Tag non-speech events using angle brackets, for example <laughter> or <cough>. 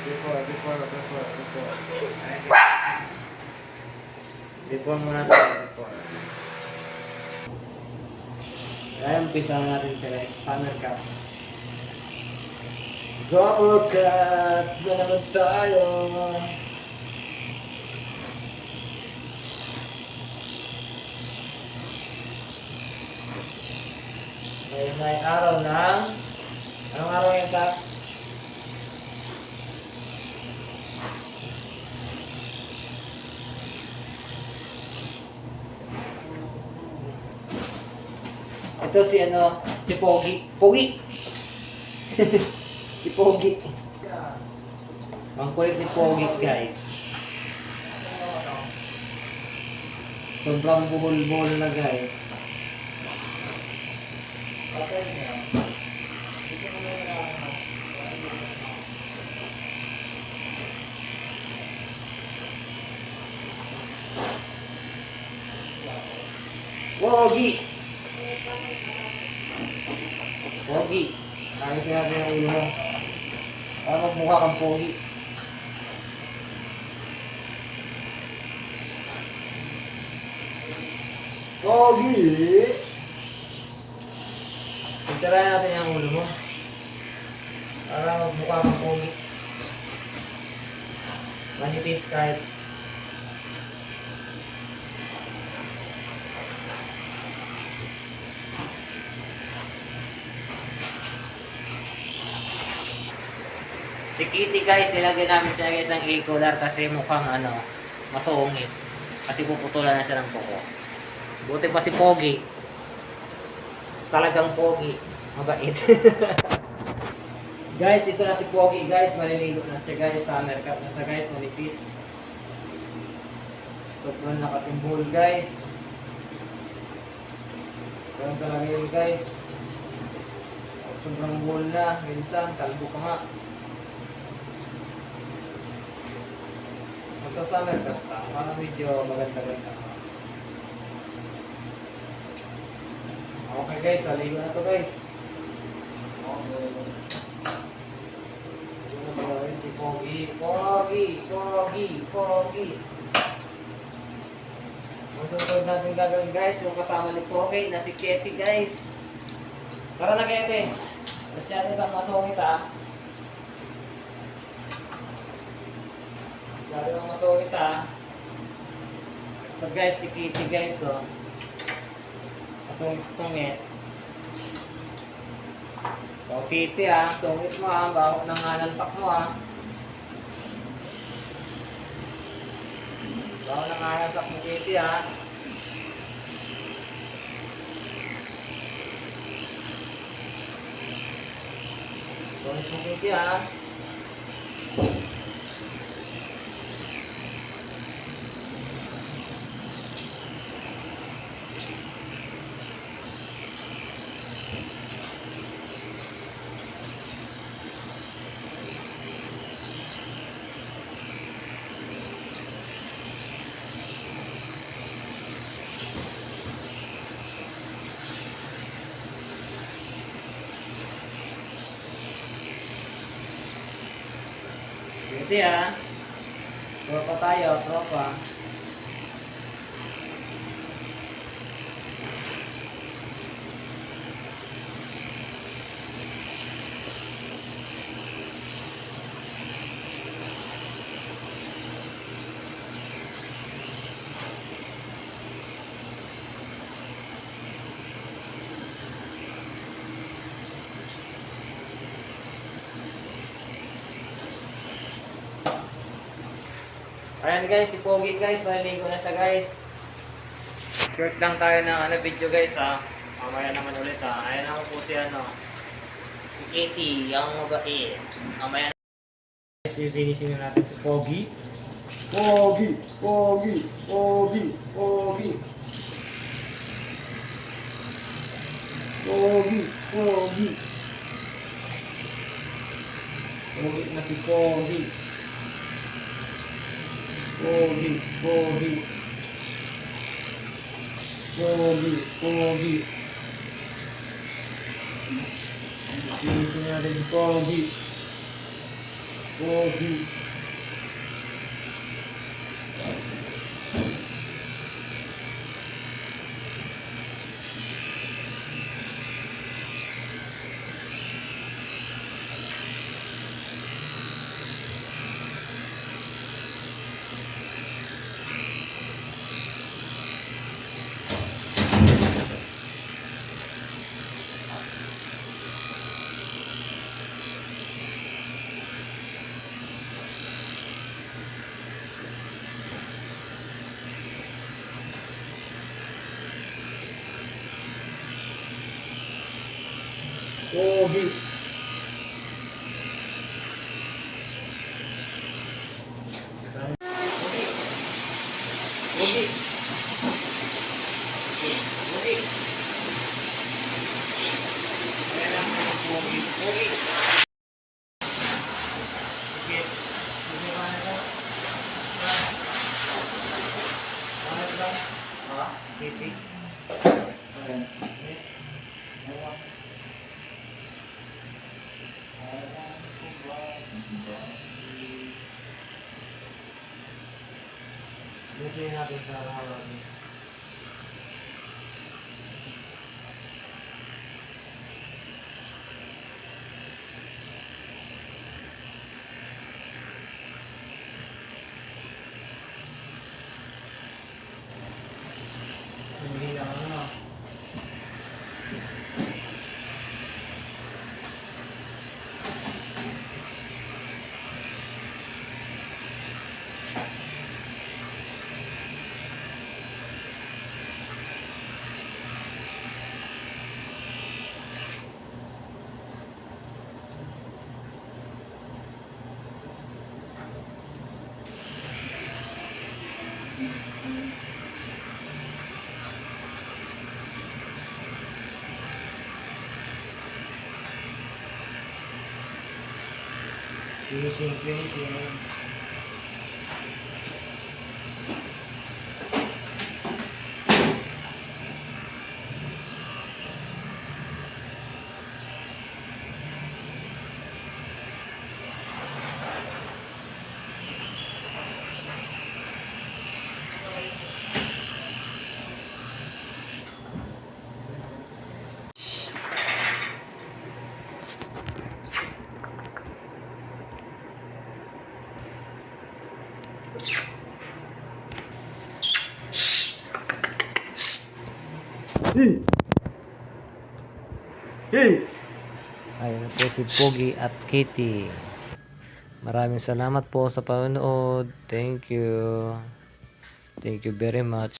Before, before, before, before. Before muna tayo, before. Umpisa natin sila, Summer Cup. Summer Cup na tayo. Ngayon ay araw ng... Anong araw sa... Ito si ano, si Pogi. Pogi! <laughs> si Pogi. Ang kulit ni Pogi, guys. Sobrang buhol-buhol na, guys. Pogi! Pogi! Ayos sinabi ng ulo mo. Para magmukha kang pogi. Pogi! Pagtirayan natin yung ulo mo. Para magmukha kang pogi. Manipis kahit Si Kitty guys, nilagyan namin siya guys ng A-collar kasi mukhang ano, masungit. Kasi puputulan na siya ng buko. Buti pa si Pogi. Talagang Pogi. Mabait. <laughs> guys, ito na si Pogi guys. Maliligo na siya guys. Summer cup na siya guys. Manipis. Sobrang nakasimbol guys. Ganun talaga yun guys. Sobrang bull na. Minsan, kalbo pa nga. Summer cut pa. Parang medyo maganda-ganda. Okay guys, saligo na to guys. Okay. Guys? Si Pogi. Pogi! Pogi! Pogi! Ang susunod natin gagawin guys, yung kasama ni Pogi na si Ketty guys. Tara na Ketty. Masyado kang masungit ah. Masyado kang masungit ah. Ito guys, si Kitty guys oh. Masungit-sungit. O Kitty ah, sungit mo ah, bawak ng analsak mo ah. Bawak ng analsak mo Kitty ah. Sungit mo Kitty ah. Pwede ah. Tropa tayo, tropa. Ayan guys, si Pogi guys, maliligo na siya guys. Short lang tayo ng ano, video guys ha. Mamaya naman ulit ha. Ayan ako po si ano. Si Katie, ang mabait. Mamaya guys, i-finishing na natin si Pogi. Pogi, Pogi, Pogi, Pogi. Pogi, Pogi. Pogi na si Pogi. Pogi, Pogi. Pogi, Pogi. Finisin natin si Pogi. Pogi. Pogi. Pogi. Pogi. Pogi. Pogi. Sige. Sige ba na ito? Ano ito? Ha? Pipi? Ayan. Ewan. Kasi natin sa harapan. Finishing, finishing. Ayan po si Pogi at Kitty. Maraming salamat po sa panonood. Thank you. Thank you very much.